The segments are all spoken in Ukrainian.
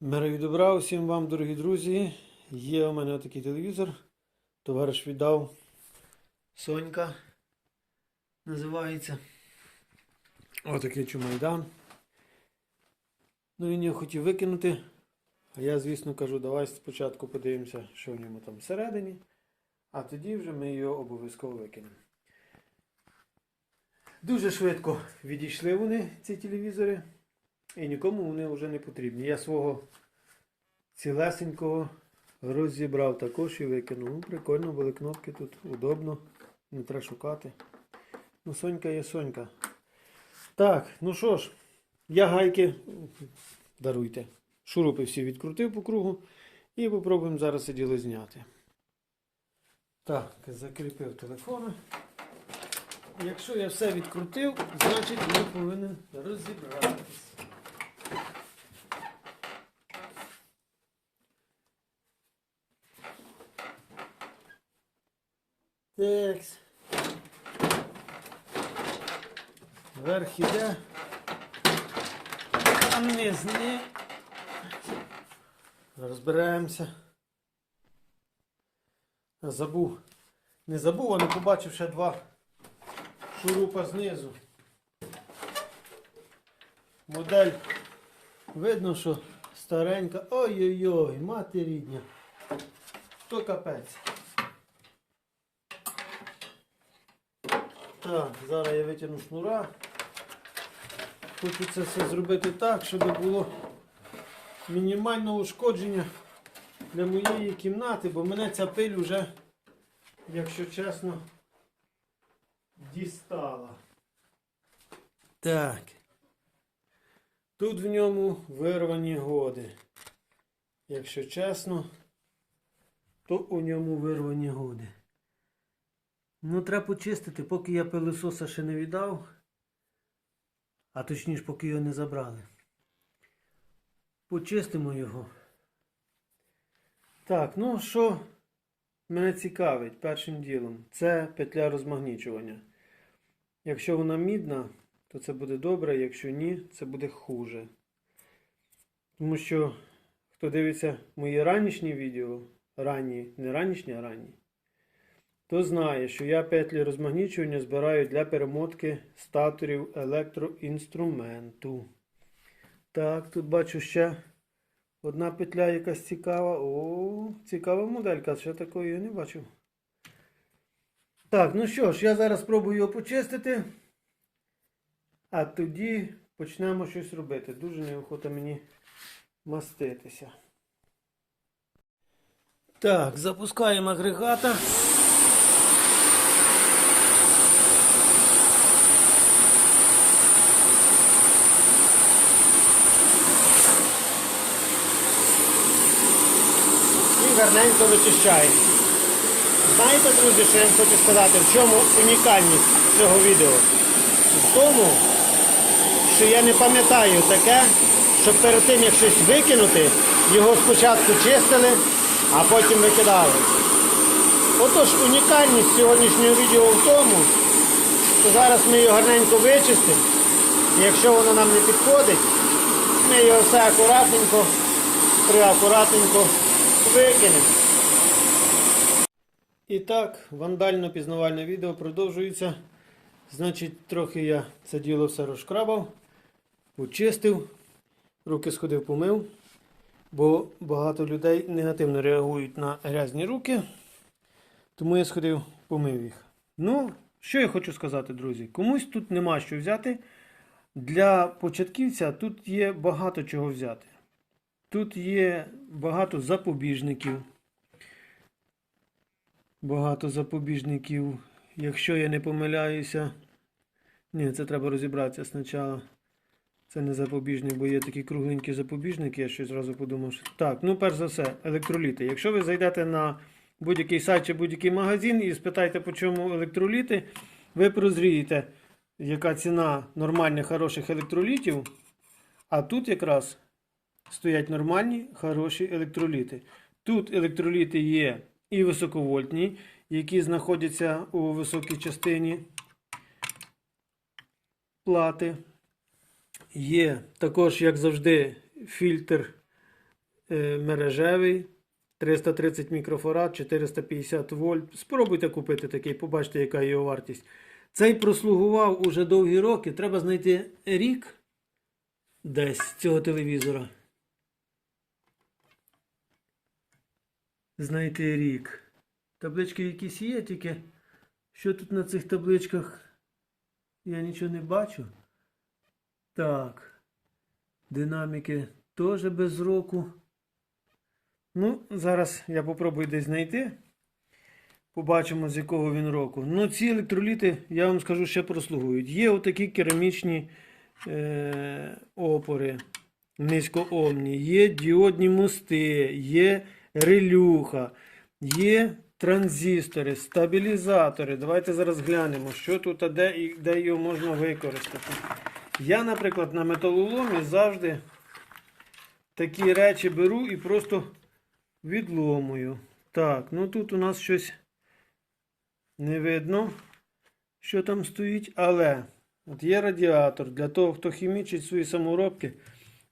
Мирою добра усім вам, дорогі друзі. Є у мене такий телевізор. Товариш віддав. Сонька називається. Отакий чумайдан. Ну він його хотів викинути. А я, звісно, кажу, давай спочатку подивимося, що в ньому там всередині. А тоді вже ми його обов'язково викинемо. Дуже швидко відійшли вони, ці телевізори. І нікому вони вже не потрібні. Я свого цілесенького розібрав також і викинув. Ну, прикольно, були кнопки тут, удобно, не треба шукати. Ну, Сонька є Сонька. Так, ну що ж, я гайки, даруйте, шурупи всі відкрутив по кругу і попробуємо зараз це діло зняти. Так, закріпив телефон. Якщо я все відкрутив, значить я повинен розібратись. Текс. Верх іде. А низ не. Розбираємося. Забув. Не забув, а не побачив ще два шурупа знизу. Модель видно, що старенька. Ой-ой-ой, мати рідня. То капець. Так, зараз я витягну шнура. Хочу це все зробити так, щоб було мінімальне ушкодження для моєї кімнати, бо мене ця пиль вже, якщо чесно, дістала. Так. Тут в ньому вирвані годи. Якщо чесно, то у ньому вирвані годи. Ну, треба почистити, поки я пилососа ще не віддав. А точніше, поки його не забрали. Почистимо його. Так, ну що мене цікавить першим ділом? Це петля розмагнічування. Якщо вона мідна, то це буде добре, якщо ні, це буде хуже. Тому що, хто дивиться мої ранішні відео, ранні, не ранішні, а ранні, то знає, що я петлі розмагнічування збираю для перемотки статорів електроінструменту. Так, тут бачу ще одна петля якась цікава. О, цікава моделька, ще такої я не бачив. Так, ну що ж, я зараз спробую його почистити. А тоді почнемо щось робити. Дуже неохота мені маститися. Так, запускаємо агрегата. І гарненько вичищаємо. Знаєте, друзі, що я вам хочу сказати, в чому унікальність цього відео? В тому, що я не пам'ятаю таке, щоб перед тим, як щось викинути, його спочатку чистили, а потім викидали. Отож, унікальність сьогоднішнього відео в тому, що зараз ми його гарненько вичистимо, і якщо воно нам не підходить, ми його все акуратненько, приакуратненько викинемо. І так, вандально-пізнавальне відео продовжується. Значить, трохи я це діло все розшкрабав, очистив, руки сходив помив, бо багато людей негативно реагують на грязні руки. Тому я сходив, помив їх. Ну, що я хочу сказати, друзі? Комусь тут нема що взяти. Для початківця тут є багато чого взяти. Тут є багато запобіжників. Багато запобіжників. Якщо я не помиляюся. Ні, це треба розібратися спочатку. Це не запобіжник, бо є такі кругленькі запобіжники, я щось зразу подумав. що- Так, ну перш за все, електроліти. Якщо ви зайдете на будь-який сайт чи будь-який магазин і спитаєте, по чому електроліти, ви прозрієте, яка ціна нормальних хороших електролітів. А тут якраз стоять нормальні, хороші електроліти. Тут електроліти є і високовольтні, які знаходяться у високій частині плати. Є також, як завжди, фільтр е, мережевий, 330 мікрофарад, 450 вольт. Спробуйте купити такий, побачите, яка його вартість. Цей прослугував уже довгі роки. Треба знайти рік десь цього телевізора. Знайти рік. Таблички якісь є, тільки що тут на цих табличках я нічого не бачу. Так. Динаміки теж без року. Ну, зараз я попробую десь знайти. Побачимо, з якого він року. Ну, ці електроліти, я вам скажу, ще прослугують. Є отакі керамічні е, опори низькоомні, є діодні мости, є релюха, є транзистори, стабілізатори. Давайте зараз глянемо, що тут, а де, де його можна використати. Я, наприклад, на металоломі завжди такі речі беру і просто відломую. Так, ну тут у нас щось не видно, що там стоїть, але от є радіатор. Для того, хто хімічить свої саморобки,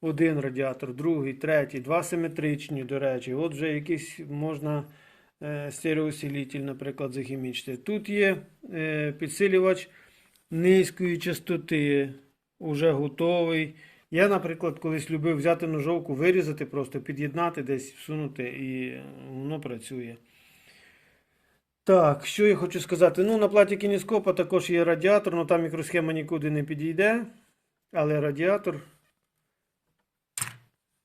один радіатор, другий, третій, два симетричні, до речі. От вже якийсь можна е, стереосилитель, наприклад, захімічити. Тут є е, підсилювач низької частоти, уже готовий. Я, наприклад, колись любив взяти ножовку, вирізати, просто під'єднати десь, всунути, і воно працює. Так, що я хочу сказати? Ну, на платі кініскопа також є радіатор, але там мікросхема нікуди не підійде. Але радіатор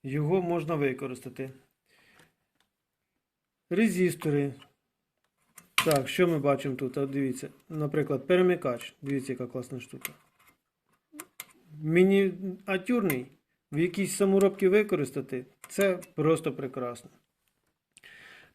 його можна використати. Резистори. Так, що ми бачимо тут? От дивіться, наприклад, перемикач. Дивіться, яка класна штука. Мініатюрний, в якійсь саморобці використати, це просто прекрасно.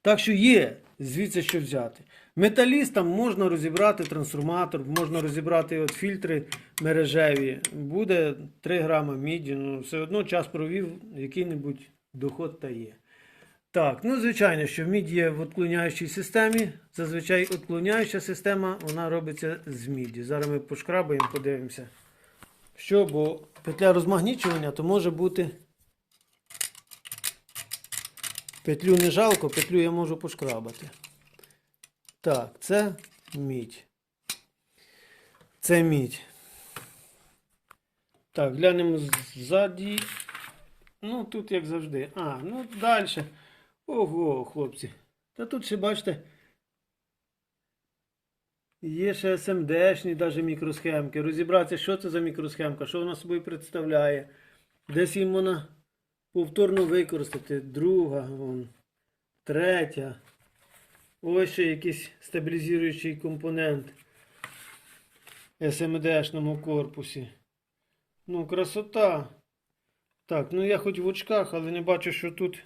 Так що є звідси що взяти. Металістам можна розібрати трансформатор, можна розібрати от фільтри мережеві. Буде 3 грама міді, ну все одно час провів, який-небудь доход та є. Так, ну звичайно, що мідь є в отклоняючій системі. Зазвичай отклоняюча система вона робиться з міді. Зараз ми пошкрабаємо, подивимося. Що, бо петля розмагнічування, то може бути. Петлю не жалко, петлю я можу пошкрабати. Так, це мідь. Це мідь. Так, глянемо ззаді. Ну, тут як завжди. А, ну далі. Ого, хлопці. Та тут ще бачите. Є ще СМДшні даже мікросхемки. Розібратися, що це за мікросхемка, що вона собою представляє. Десь їм вона повторно використати. Друга, вон, третя. Ось ще якийсь стабілізуючий компонент СМДшному корпусі. Ну, красота. Так, ну я хоч в очках, але не бачу, що тут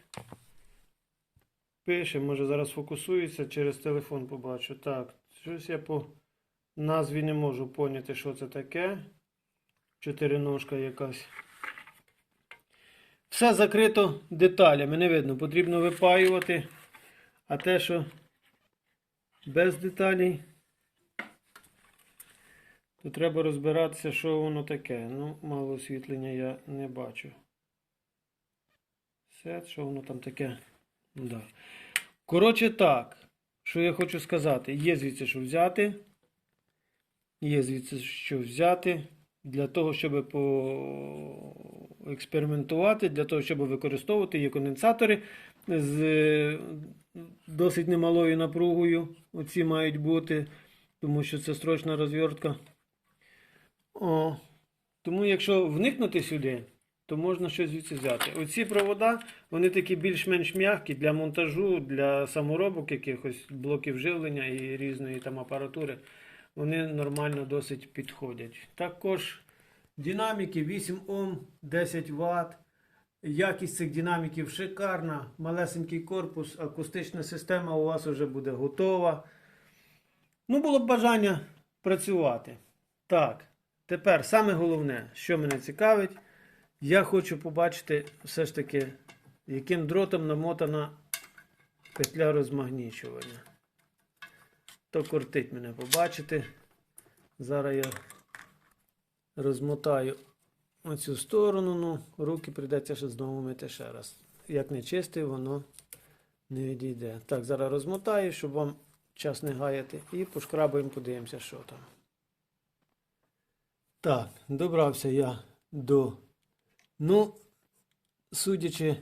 пише. Може зараз фокусується, через телефон побачу. Так, щось я по назві не можу поняти, що це таке. Чотириножка якась. Все закрито деталями, не видно. Потрібно випаювати. А те, що без деталей, то треба розбиратися, що воно таке. Ну, мало освітлення я не бачу. Все, що воно там таке. Да. Коротше так, що я хочу сказати, є звідси що взяти. Є звідси що взяти для того, щоб поекспериментувати, для того, щоб використовувати є конденсатори з е, досить немалою напругою. Оці мають бути, тому що це строчна розвертка. О, тому якщо вникнути сюди, то можна щось звідси взяти. Оці провода, вони такі більш-менш м'які для монтажу, для саморобок якихось блоків живлення і різної там апаратури. Вони нормально досить підходять. Також динаміки 8 Ом, 10 Вт. Якість цих динаміків шикарна. Малесенький корпус, акустична система у вас вже буде готова. Ну, було б бажання працювати. Так, тепер саме головне, що мене цікавить, я хочу побачити все ж таки, яким дротом намотана петля розмагнічування. То кортить мене побачити. Зараз я розмотаю оцю сторону, ну, руки прийдеться ще знову мити ще раз. як не чистий, воно не відійде. Так, зараз розмотаю, щоб вам час не гаяти. І пошкрабаємо, подивимося, що там. Так, добрався я до. Ну, судячи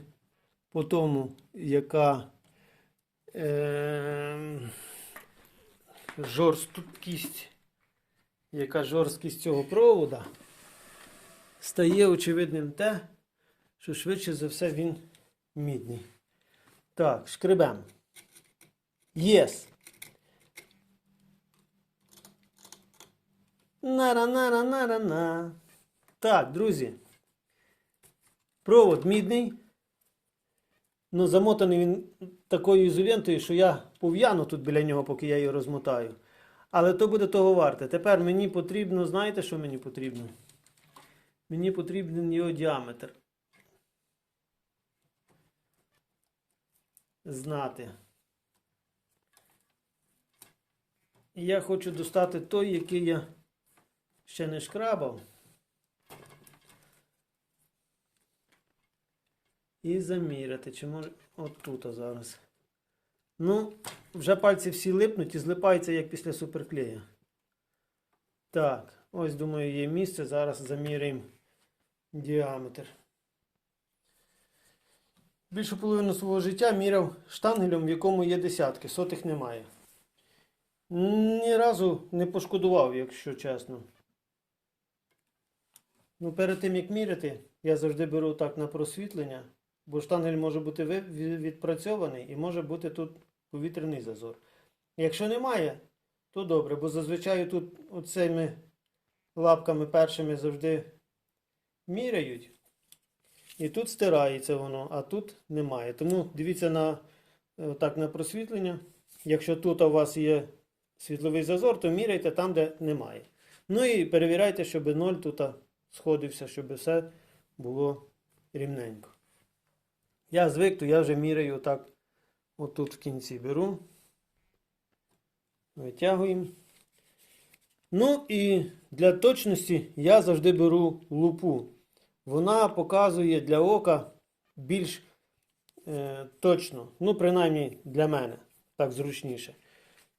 по тому, яка е, жорсткість, яка жорсткість цього провода, стає очевидним те, що швидше за все він мідний. Так, шкребем. Єс. Нара-нара-нара-на. Так, друзі. Провод мідний. Ну, замотаний він такою ізолентою, що я пов'яну тут біля нього, поки я його розмотаю. Але то буде того варте. Тепер мені потрібно, знаєте, що мені потрібно? Мені потрібен його діаметр. Знати. І я хочу достати той, який я ще не шкрабав. І заміряти, чи може отут зараз. Ну, вже пальці всі липнуть і злипаються, як після суперклея. Так, ось думаю, є місце. Зараз заміряємо діаметр. Більшу половину свого життя міряв штангелем, в якому є десятки, сотих немає. Ні разу не пошкодував, якщо чесно. Ну, перед тим як міряти, я завжди беру так на просвітлення, бо штангель може бути відпрацьований і може бути тут повітряний зазор. Якщо немає, то добре, бо зазвичай тут оцими лапками першими завжди міряють. І тут стирається воно, а тут немає. Тому дивіться на, е, так, на просвітлення. Якщо тут у вас є світловий зазор, то міряйте там, де немає. Ну і перевіряйте, щоб ноль тут сходився, щоб все було рівненько. Я звик, то я вже міряю так. Отут в кінці беру. Витягуємо. Ну і для точності я завжди беру лупу. Вона показує для ока більш е, точно. Ну, принаймні для мене так зручніше.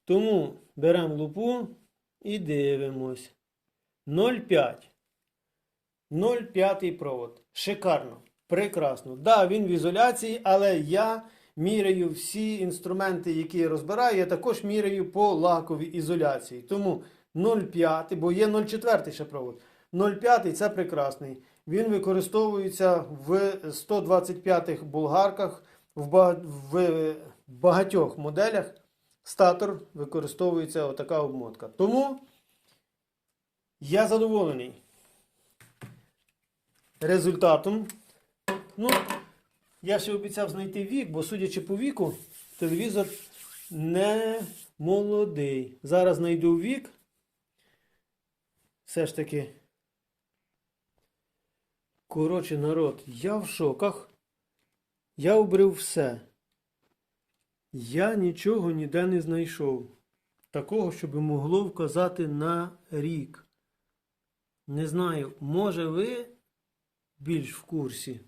Тому беремо лупу і дивимось. 0,5. 0,5 провод. Шикарно. Прекрасно. Да, він в ізоляції, але я міряю всі інструменти, які я розбираю, я також міряю по лаковій ізоляції. Тому 0,5, бо є 0,4 ще провод. 0,5 це прекрасний. Він використовується в 125 болгарках, в багатьох моделях. Статор використовується отака обмотка. Тому я задоволений результатом. Ну, я ще обіцяв знайти вік, бо судячи по віку, телевізор не молодий. Зараз знайду вік. Все ж таки. Коротше, народ, я в шоках. Я обрив все. Я нічого ніде не знайшов. Такого, щоб могло вказати на рік. Не знаю, може ви більш в курсі.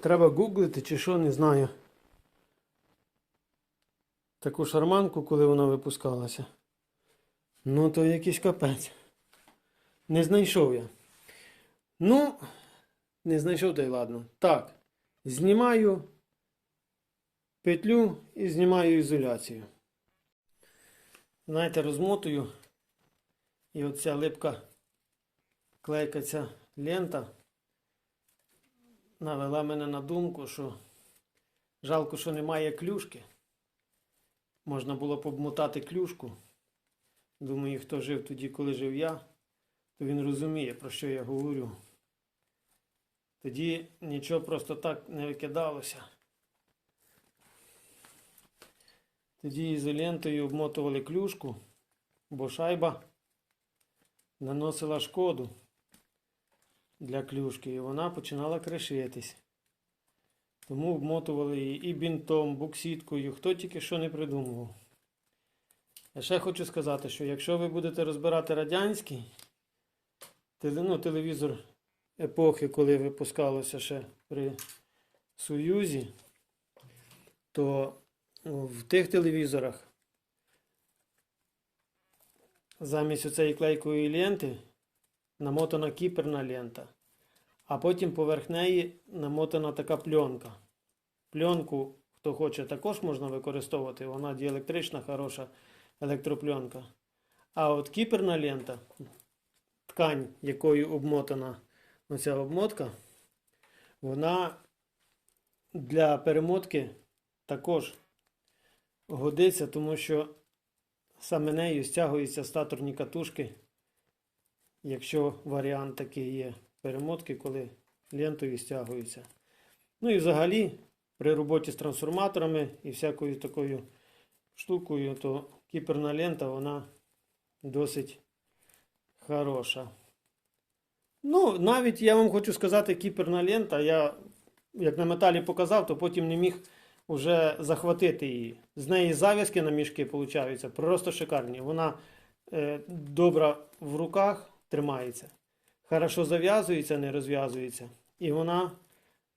Треба гуглити чи що, не знаю. Таку шарманку, коли вона випускалася. Ну, то якийсь капець. Не знайшов я. Ну, не знайшов, та й ладно. Так, знімаю петлю і знімаю ізоляцію. Знаєте, розмотую. І оця липка клейка ця лента навела мене на думку, що жалко, що немає клюшки. Можна було обмотати клюшку. Думаю, хто жив тоді, коли жив я, то він розуміє, про що я говорю. Тоді нічого просто так не викидалося. Тоді ізолентою обмотували клюшку, бо шайба наносила шкоду для клюшки, і вона починала кришитись. Тому обмотували її і бінтом, буксіткою, хто тільки що не придумував. Я ще хочу сказати, що якщо ви будете розбирати радянський ну, телевізор епохи, коли випускалося ще при Союзі, то в тих телевізорах замість оцеї клейкової ленти намотана кіперна лента, а потім поверх неї намотана така пленка. Пленку, хто хоче, також можна використовувати, вона діелектрична, хороша електропленка. А от кіперна лента, ткань, якою обмотана оця обмотка, вона для перемотки також годиться, тому що саме нею стягуються статорні катушки, якщо варіант такий є перемотки, коли лентою стягуються. Ну і взагалі при роботі з трансформаторами і всякою такою штукою, то кіперна лента вона досить хороша. Ну, навіть я вам хочу сказати, кіперна лента, я як на металі показав, то потім не міг вже захватити її. З неї зав'язки на мішки получаються просто шикарні. Вона е, добра в руках тримається, хорошо зав'язується, не розв'язується, і вона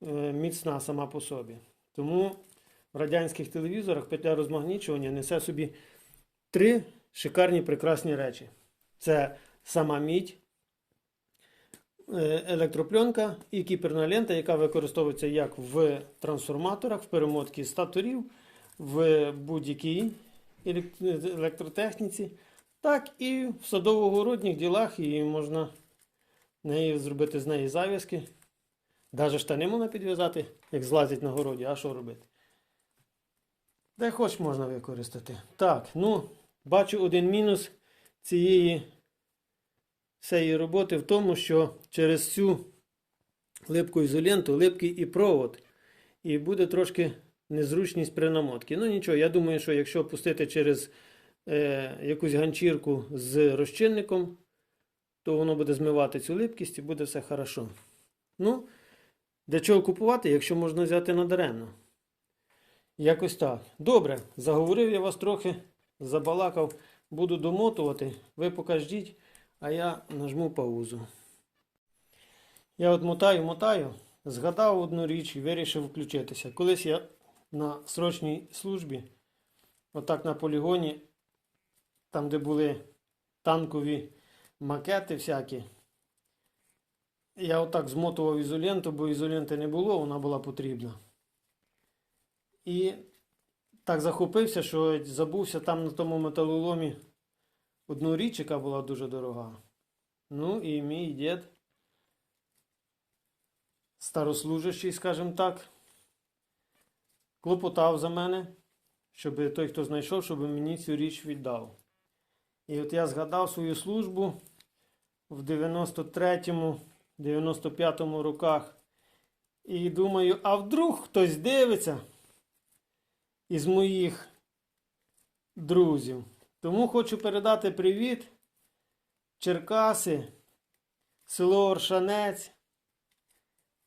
е, міцна сама по собі. Тому в радянських телевізорах петля розмагнічування несе собі три шикарні прекрасні речі: це сама мідь, е, електропленка і кіперна лента, яка використовується як в трансформаторах, в перемотці статорів, в будь-якій елек- електротехніці, так і в садово-городніх ділах і можна неї зробити з неї зав'язки. Даже штани можна підв'язати, як злазять на городі, а що робити? Де хоч можна використати. Так, ну, бачу один мінус цієї цієї роботи в тому, що через цю липку ізоленту липкий і провод, і буде трошки незручність при намотці. Ну нічого, я думаю, що якщо пустити через е, якусь ганчірку з розчинником, то воно буде змивати цю липкість і буде все хорошо. Ну, для чого купувати, якщо можна взяти надаремно? Якось так. Добре, заговорив я вас трохи, забалакав, буду домотувати. Ви покажіть, а я нажму паузу. Я от мотаю, мотаю, згадав одну річ і вирішив включитися. Колись я на срочній службі, отак на полігоні, там, де були танкові макети всякі, я отак змотував ізоленту, бо ізоленти не було, вона була потрібна. І так захопився, що забувся там на тому металоломі одну річ, яка була дуже дорога. Ну і мій дід, старослужащий, скажімо так, клопотав за мене, щоб той, хто знайшов, щоб мені цю річ віддав. І от я згадав свою службу в 93-му, 95-му роках. І думаю, а вдруг хтось дивиться із моїх друзів. Тому хочу передати привіт. Черкаси, село Оршанець.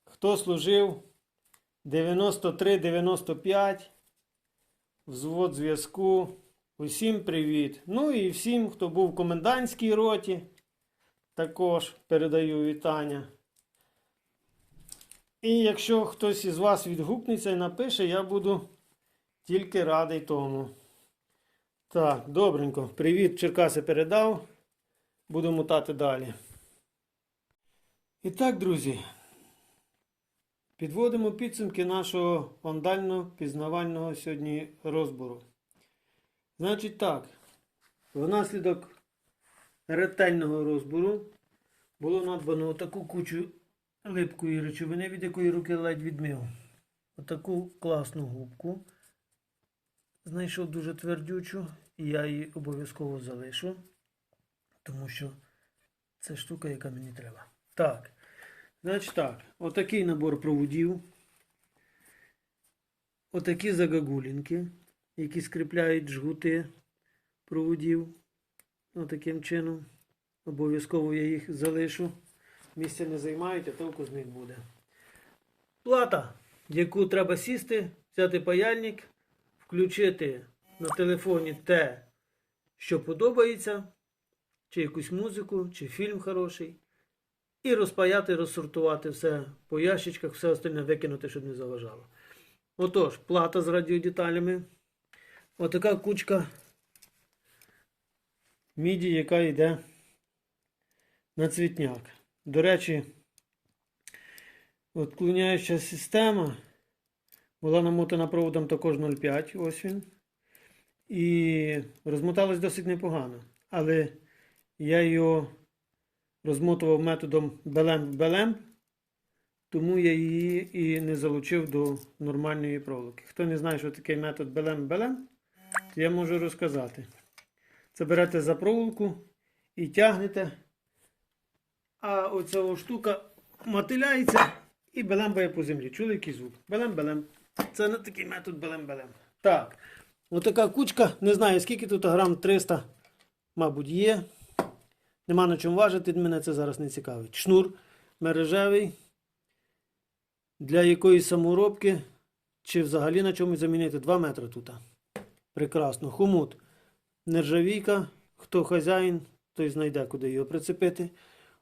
Хто служив 93-95, взвод зв'язку. Усім привіт. Ну і всім, хто був в комендантській роті, також передаю вітання. І якщо хтось із вас відгукнеться і напише, я буду тільки радий тому. Так, добренько. Привіт, Черкаси передав. Буду мотати далі. І так, друзі, підводимо підсумки нашого ондально-пізнавального сьогодні розбору. Значить так, внаслідок ретельного розбору було надбано таку кучу липкої речовини, від якої руки ледь відмив. Отаку класну губку. Знайшов дуже твердючу, і я її обов'язково залишу, тому що це штука, яка мені треба. Так, значить так, отакий набор проводів. Отакі загагулінки, які скріпляють жгути проводів. Отаким чином. Обов'язково я їх залишу. Місця не займають, а толку з них буде. Плата, яку треба сісти, взяти паяльник, включити на телефоні те, що подобається, чи якусь музику, чи фільм хороший. І розпаяти, розсортувати все по ящичках, все остальне викинути, щоб не заважало. Отож, плата з радіодеталями. Отака кучка міді, яка йде на цвітняк. До речі, отклоняюча система була намотана проводом також 0,5, ось він. І розмоталась досить непогано. Але я його розмотував методом белем-белем, тому я її і не залучив до нормальної проволоки. Хто не знає, що таке метод белем-белем, я можу розказати. Це берете за проволоку і тягнете, а оця штука мотиляється і белембає по землі. Чули який звук? Белем-белем. Це не такий метод белем-белем. Так. Отака кучка, не знаю скільки тут грам 300, мабуть, є. Нема на чому важити, мене це зараз не цікавить. Шнур мережевий. Для якоїсь саморобки, чи взагалі на чомусь замінити 2 метри тут. Прекрасно. Хомут. Нержавійка. Хто хазяїн, той знайде, куди його прицепити.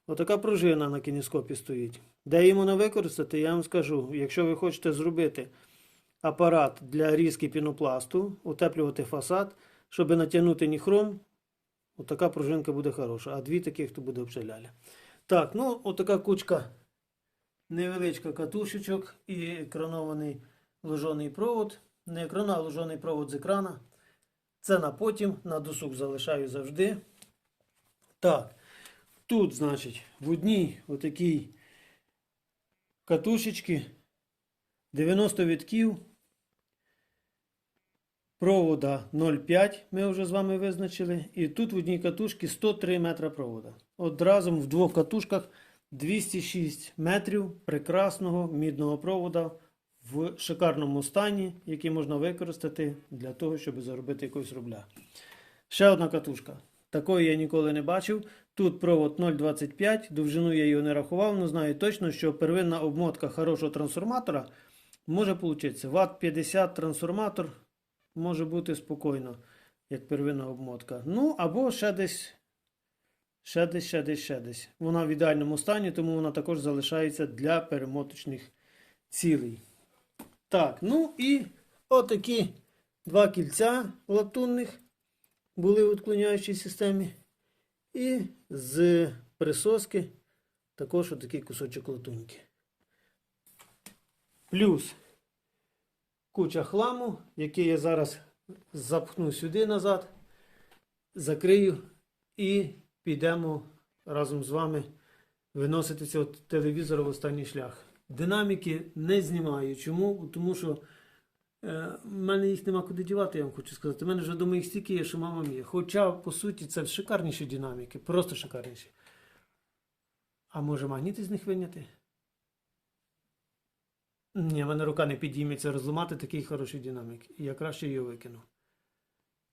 Отака пружина на кініскопі стоїть. Де її можна використати, я вам скажу. Якщо ви хочете зробити апарат для різки пінопласту, утеплювати фасад, щоб натягнути ніхром, отака пружинка буде хороша. А дві таких то буде обшаляля. Так, ну отака кучка невеличка катушечок і екранований ложений провод. Не екран, а провод з екрана. Це на потім, на досуг залишаю завжди. Так, тут, значить, в одній отакій катушечці 90 вітків. Провода 0,5 ми вже з вами визначили. І тут в одній катушці 103 метра провода. От разом в двох катушках 206 метрів прекрасного мідного провода в шикарному стані, який можна використати для того, щоб заробити якогось рубля. Ще одна катушка. Такої я ніколи не бачив. Тут провод 0,25, довжину я його не рахував, але знаю точно, що первинна обмотка хорошого трансформатора може получитися. Ват 50 трансформатор може бути спокійно, як первинна обмотка. Ну, або ще десь, ще десь, ще десь, ще десь. Вона в ідеальному стані, тому вона також залишається для перемоточних цілей. Так, ну і отакі два кільця латунних були в відклоняючій системі. І з присоски також отакий кусочок латуньки. Плюс куча хламу, який я зараз запхну сюди назад, закрию і підемо разом з вами виносити цього телевізора в останній шлях. Динаміки не знімаю. Чому? Тому що е, в мене їх нема куди дівати, я вам хочу сказати. У мене вже дома їх стільки є, що мама мія. Хоча, по суті, це шикарніші динаміки, просто шикарніші. А може магніти з них виняти? Ні, в мене рука не підійметься розламати такий хороший динамік. Я краще його викину.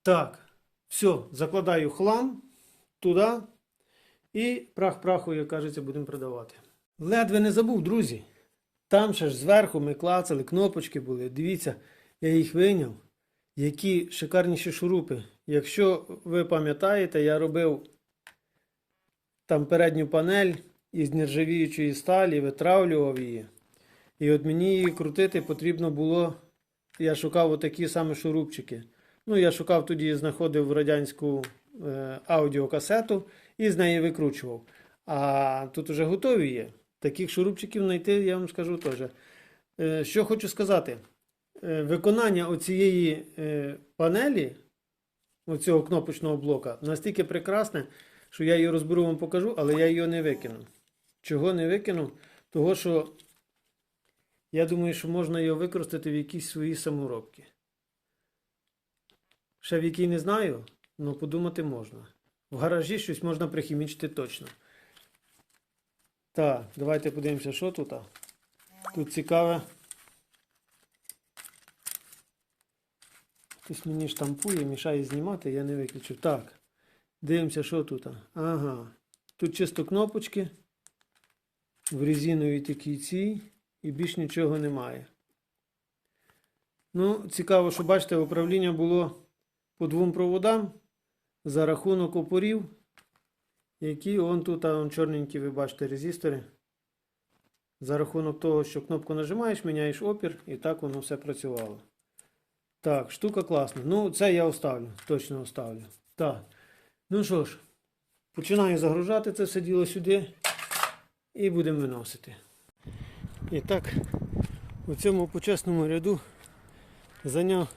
Так, все, закладаю хлам туди. І прах праху, як кажеться, будемо продавати. Ледве не забув, друзі. Там ще ж зверху ми клацали, кнопочки були. Дивіться, я їх вийняв. Які шикарніші шурупи. Якщо ви пам'ятаєте, я робив там передню панель із нержавіючої сталі, витравлював її. І от мені її крутити потрібно було. Я шукав отакі саме шурупчики. Ну, я шукав тоді, знаходив радянську е, аудіокасету і з неї викручував. А тут вже готові є. Таких шурупчиків знайти, я вам скажу теж. Е, що хочу сказати. Е, виконання оцієї е, панелі, оцього кнопочного блока, настільки прекрасне, що я її розберу вам покажу, але я її не викину. Чого не викину? Того, що я думаю, що можна його використати в якісь свої саморобки. Ще в якій не знаю, але подумати можна. В гаражі щось можна прихімічити точно. Так, давайте подивимося, що тут. Тут цікаве. Хтось мені штампує, мішає знімати, я не виключив. Так. Дивимося, що тут. Ага. Тут чисто кнопочки. В резиновій такій цій. І більш нічого немає. Ну, цікаво, що бачите, управління було по двом проводам за рахунок опорів. Які он тут, он чорненькі, ви бачите, резистори. За рахунок того, що кнопку нажимаєш, міняєш опір, і так воно все працювало. Так, штука класна. Ну, це я оставлю, точно оставлю. Так. Ну що ж, починаю загружати це все діло сюди і будемо виносити. І так, у цьому почесному ряду зайняв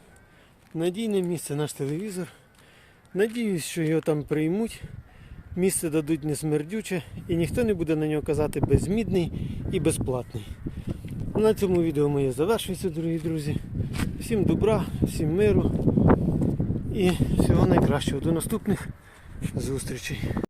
надійне місце наш телевізор. Надіюсь, що його там приймуть. Місце дадуть не смердюче і ніхто не буде на нього казати безмідний і безплатний. На цьому відео моє завершується, дорогі друзі. Всім добра, всім миру і всього найкращого. До наступних зустрічей.